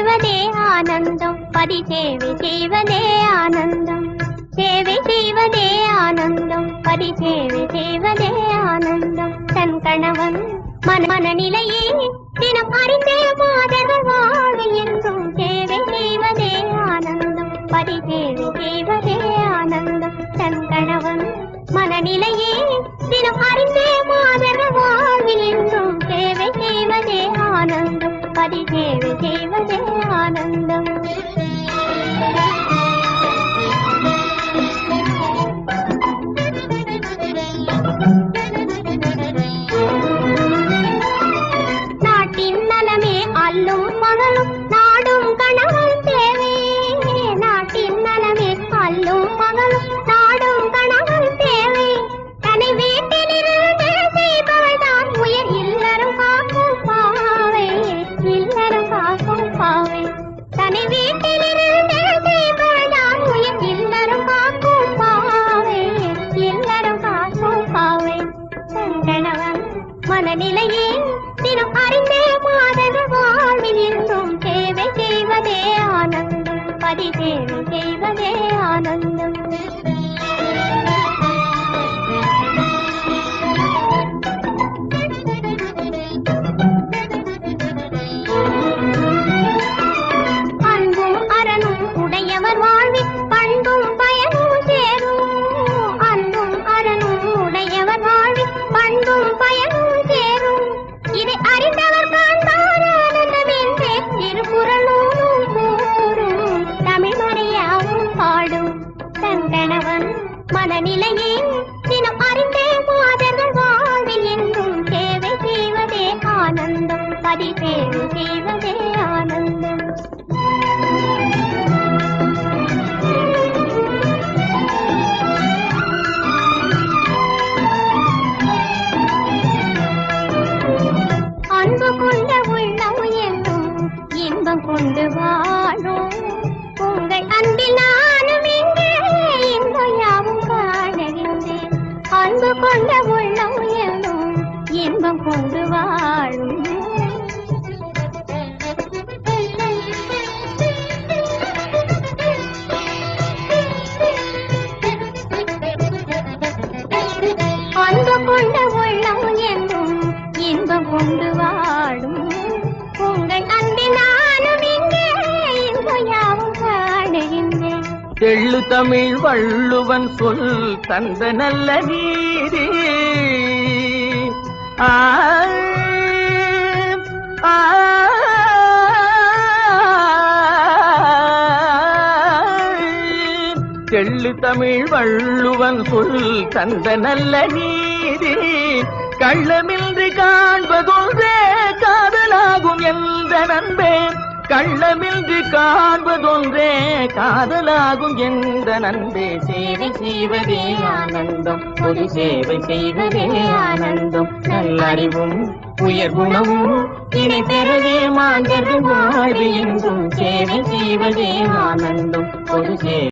செய்வதே ஆனந்தம். பதி சேவை செய்வதே ஆனந்தம். சேவை செய்வதே ஆனந்தம். பதி சேவை செய்வதே ஆனந்தம். தன் கணவன் மன மனநிலையே தினம் அறிந்தே மாதர்கள் வாழ்வு என்றும். சேவை செய்வதே ஆனந்தம். பதி சேவை செய்வதே ஆனந்தம். தன் கணவன் மனநிலையே தினம் அறிந்தே மாதர்கள் வாழ்வில் என்றும். சேவை செய்வதே ஆனந்தம். பதி சேவை செய்வதே அல்லும் நாடும் கணவன் தேவை. நாட்டின் நலமே மகளும் நாடும் கணவன் தேவை. தனி வீட்டிலிருந்து செய்பவள் தான் உயர் இல்லறம் காக்கும் பாவை. இல்லறம் காக்கும் பாவை. தனி மனநிலையே தினம் அறிந்தே மாதர்கள் வாழ்வில் சேவை செய்வதே ஆனந்தம் தெள்ளு தமிழ் வள்ளுவன் சொல் தந்த நல்ல நீதி ஆ, தெள்ளு தமிழ் வள்ளுவன் சொல் தந்த நல்ல நீதி கள்ளமின்றி காண்பதொன்றே காதலாகும் எந்த நண்பேன் கள்ளமின்றி காண்பதொன்றே காதலாகும் என்ற நண்பே. சேவை செய்வதே ஆனந்தம் பொது சேவை செய்வதே ஆனந்தம். நல்லறிவும் உயர் குணமும் இணை பெறவே மாந்தர்கள் வாழ்வு என்றும் சேவை செய்வதே ஆனந்தம் பொது சேவை